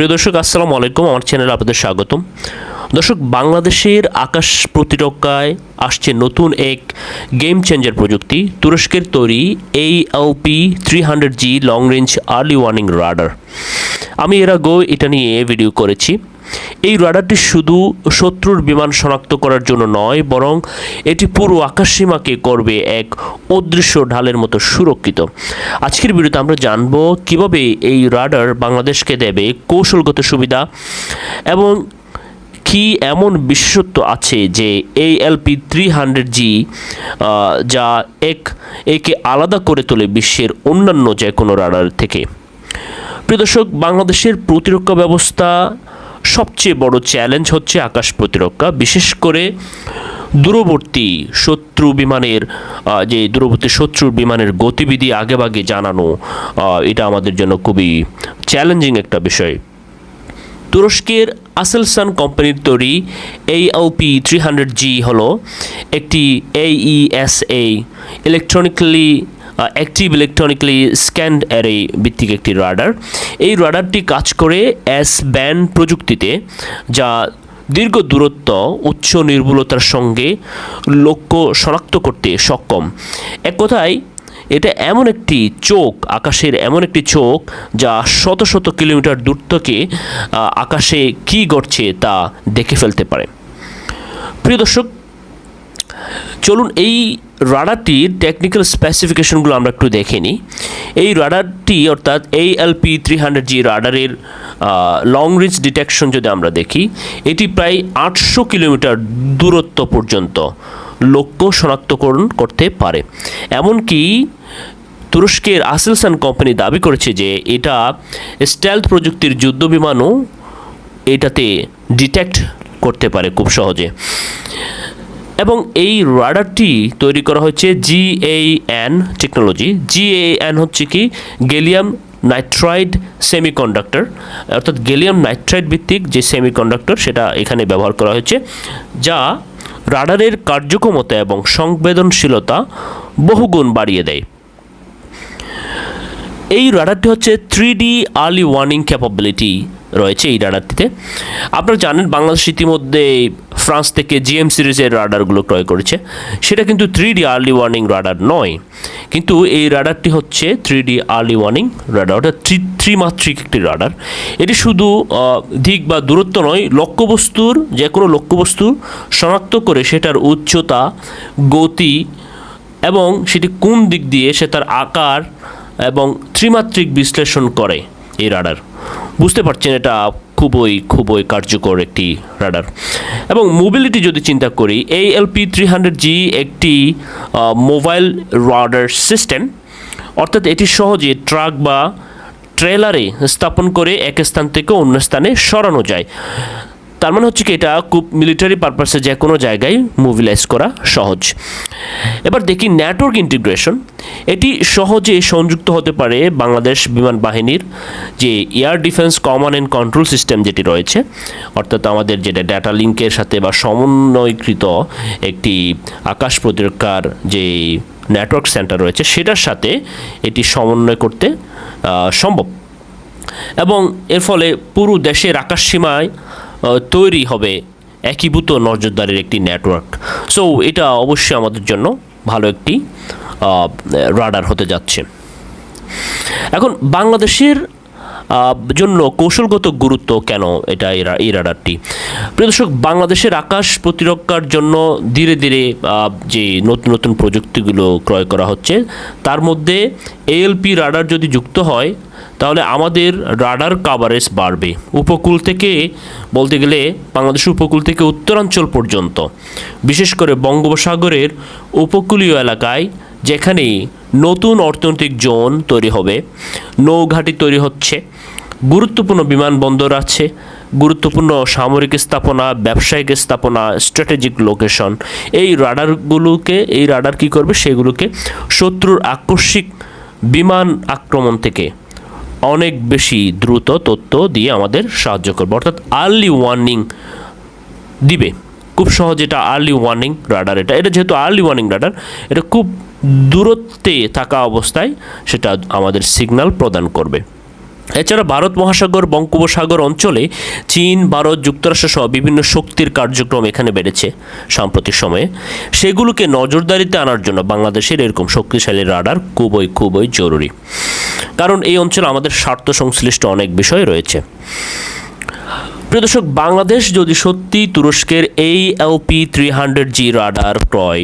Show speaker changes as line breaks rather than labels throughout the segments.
প্রিয় দর্শক, আসসালামু আলাইকুম। আমার চ্যানেলে আপনাদের স্বাগতম। দর্শক, বাংলাদেশের আকাশ প্রতিরক্ষায় আসছে নতুন এক গেম চেঞ্জার প্রযুক্তি। তুরস্কের তৈরি এই three hundred G long range early warning radar আমি এর আগেও এটা নিয়ে ভিডিও করেছি। এই রাডারটি শুধু শত্রুর বিমান শনাক্ত করার জন্য নয়, বরং এটি পুরো আকাশসীমাকে করবে এক অদৃশ্য ঢালের মতো সুরক্ষিত। আজকের ভিডিওতে আমরা জানব কীভাবে এই রাডার বাংলাদেশকে দেবে, কৌশলগত সুবিধা, এবং কি এমন বিশেষত্ব আছে যে এই এলপি থ্রি হান্ড্রেড জি যা এক, একে আলাদা করে তোলে বিশ্বের অন্যান্য যে কোনো রাডার থেকে। প্রিয় দর্শক, বাংলাদেশের প্রতিরক্ষা ব্যবস্থা সবচেয়ে বড় চ্যালেঞ্জ হচ্ছে আকাশ প্রতিরক্ষা। বিশেষ করে দূরবর্তী শত্রু বিমানের যে দূরবর্তী শত্রুর বিমানের গতিবিধি আগেভাগে জানানো এটা আমাদের জন্য খুবই চ্যালেঞ্জিং একটা বিষয়। তুরস্কের আসেলসান কোম্পানির তৈরি এই এলপি থ্রি হান্ড্রেড জি হলো একটি E AESA electronically active electronically scanned array ভিত্তিক একটি রাডার এই রাডারটি কাজ করে এস ব্যান্ড প্রযুক্তিতে, যা দীর্ঘ দূরত্ব, উচ্চ নির্ভুলতার সঙ্গে লক্ষ্য শনাক্ত করতে সক্ষম। এক কথায়, এটা এমন একটি চোখ, আকাশের এমন একটি চোখ, যা শত শত কিলোমিটার দূর থেকে আকাশে কী ঘটছে তা দেখে ফেলতে পারে। প্রিয় দর্শক, চলুন এই রাডারটির টেকনিক্যাল স্পেসিফিকেশনগুলো আমরা একটু দেখে নিই। এই রাডারটি অর্থাৎ এই এলপি থ্রি হান্ড্রেড জি রাডারের লং রেঞ্জ ডিটেকশন যদি আমরা দেখি, এটি প্রায় আটশো কিলোমিটার দূরত্ব পর্যন্ত লক্ষ্য শনাক্তকরণ করতে পারে। এমনকি তুরস্কের আসেলসান কোম্পানি দাবি করেছে যে এটা স্টেলথ প্রযুক্তির যুদ্ধ বিমানও এটাতে ডিটেক্ট করতে পারে খুব সহজে। এবং এই রাডারটি তৈরি করা হয়েছে জিএএন টেকনোলজি জিএএন হচ্ছে কি? গেলিয়াম নাইট্রাইড সেমিকন্ডাক্টর অর্থাৎ গেলিয়াম নাইট্রাইড ভিত্তিক যে সেমিকন্ডাক্টর সেটা এখানে ব্যবহার করা হয়েছে, যা রাডারের কার্যক্ষমতা এবং সংবেদনশীলতা বহুগুণ বাড়িয়ে দেয়। এই রাডারটি হচ্ছে three D early warning capability রয়েছে এই রাডারটিতে। আপনারা জানেন বাংলাদেশ ইতিমধ্যে ফ্রান্স থেকে জিএম সিরিজের রাডারগুলো ক্রয় করেছে। সেটা কিন্তু three D early warning radar নয়। কিন্তু এই রাডারটি হচ্ছে three D early warning radar, অর্থাৎ থ্রি ত্রিমাত্রিক একটি রাডার। এটি শুধু দিক বা দূরত্ব নয়, লক্ষ্যবস্তুর যে কোনো লক্ষ্যবস্তু শনাক্ত করে সেটার উচ্চতা, গতি এবং সেটি কোন দিক দিয়ে সে তার আকার এবং ত্রিমাত্রিক বিশ্লেষণ করে। এই রাডার। বুঝতে পারছেন, এটা খুবই খুবই কার্যকর একটি রাডার। এবং মোবিলিটি যদি চিন্তা করি, এই এলপি থ্রি হান্ড্রেড জি একটি মোবাইল রাডার সিস্টেম অর্থাৎ এটি সহজে ট্রাক বা ট্রেলারে স্থাপন করে এক স্থান থেকে অন্য স্থানে সরানো যায়। তার মানে হচ্ছে কি, এটা খুব মিলিটারি পারপাসে যে কোনো জায়গায় মুভিলাইজ করা সহজ। এবার দেখি নেটওয়ার্ক ইন্টিগ্রেশন। এটি সহজে সংযুক্ত হতে পারে বাংলাদেশ বিমান বাহিনীর যে air defence command and control system যেটি রয়েছে অর্থাৎ আমাদের যেটা ডেটা লিঙ্কের সাথে বা সমন্বয়কৃত একটি আকাশ প্রতিরক্ষার যে নেটওয়ার্ক সেন্টার রয়েছে সেটার সাথে এটি সমন্বয় করতে সম্ভব। এবং এর ফলে পুরো দেশের আকাশসীমায় আহ, তৈরি হবে একীভূত নজরদারির একটি নেটওয়ার্ক সো এটা অবশ্যই আমাদের জন্য ভালো একটি রাডার হতে যাচ্ছে। এখন বাংলাদেশের জন্য কৌশলগত গুরুত্ব কেন এটা এই রাডারটি প্রিয় দর্শক, বাংলাদেশের আকাশ প্রতিরক্ষার জন্য ধীরে ধীরে যে নতুন নতুন প্রযুক্তিগুলো ক্রয় করা হচ্ছে, তার মধ্যে এএলপি রাডার যদি যুক্ত হয় তাহলে আমাদের রাডার কাভারেজ বাড়বে। উপকূল থেকে বলতে গেলে বাংলাদেশের উপকূল থেকে উত্তরাঞ্চল পর্যন্ত। বিশেষ করে বঙ্গোপসাগরের উপকূলীয় এলাকায় যেখানে নতুন অর্থনৈতিক জোন তৈরি হবে, নৌঘাটি তৈরি হচ্ছে, গুরুত্বপূর্ণ বিমানবন্দর আছে, গুরুত্বপূর্ণ সামরিক স্থাপনা, ব্যবসায়িক স্থাপনা স্ট্র্যাটেজিক লোকেশন এই রাডারগুলোকে, এই রাডার কী করবে? সেগুলোকে শত্রুর আকস্মিক বিমান আক্রমণ থেকে অনেক বেশি দ্রুত তথ্য দিয়ে আমাদের সাহায্য করবে। অর্থাৎ আর্লি ওয়ার্নিং দিবে। খুব সহজ এটা আর্লি ওয়ার্নিং রাডার এটা এটা যেহেতু আর্লি ওয়ার্নিং রাডার এটা খুব দূরত্বে থাকা অবস্থায় সেটা আমাদের সিগন্যাল প্রদান করবে। এছাড়া ভারত মহাসাগর, বঙ্গোপসাগর অঞ্চলে চীন, ভারত যুক্তরাষ্ট্র সহ বিভিন্ন শক্তির কার্যক্রম এখানে বেড়েছে সাম্প্রতিক সময়ে। সেগুলোকে নজরদারিতে আনার জন্য বাংলাদেশের এরকম শক্তিশালী রাডার খুবই খুবই জরুরি। কারণ এই অঞ্চলে আমাদের স্বার্থ সংশ্লিষ্ট অনেক বিষয় রয়েছে। প্রিয় দর্শক, বাংলাদেশ যদি সত্যি তুরস্কের এই LP three hundred G radar ক্রয়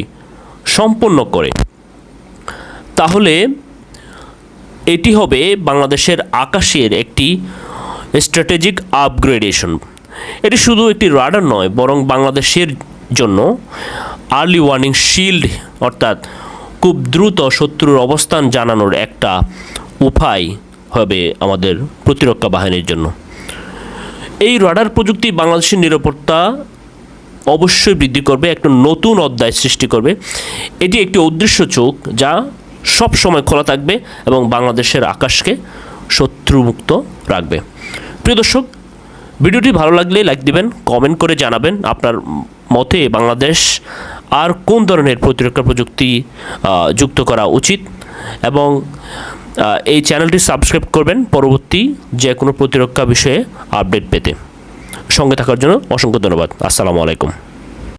সম্পন্ন করে, তাহলে এটি হবে বাংলাদেশের আকাশের একটি স্ট্র্যাটেজিক আপগ্রেডেশন এটি শুধু একটি রাডার নয়, বরং বাংলাদেশের জন্য আর্লি ওয়ার্নিং শিল্ড অর্থাৎ খুব দ্রুত শত্রুর অবস্থান জানানোর একটা উপায় হবে আমাদের প্রতিরক্ষা বাহিনীর জন্য। এই রাডার প্রযুক্তি বাংলাদেশের নিরাপত্তা অবশ্যই বৃদ্ধি করবে, একটা নতুন অধ্যায় সৃষ্টি করবে। এটি একটি উদ্দেশ্য চোখ যা সব সময় খোলা থাকবে এবং বাংলাদেশের আকাশকে শত্রুমুক্ত রাখবে। প্রিয় দর্শক, ভিডিওটি ভালো লাগলে লাইক দিবেন, কমেন্ট করে জানাবেন আপনার মতে বাংলাদেশ আর কোন ধরনের প্রতিরক্ষা প্রযুক্তি যুক্ত করা উচিত। এবং এই চ্যানেলটি সাবস্ক্রাইব করবেন পরবর্তী যে কোনো প্রতিরক্ষা বিষয়ে আপডেট পেতে। সঙ্গে থাকার জন্য অসংখ্য ধন্যবাদ। আসসালামু আলাইকুম।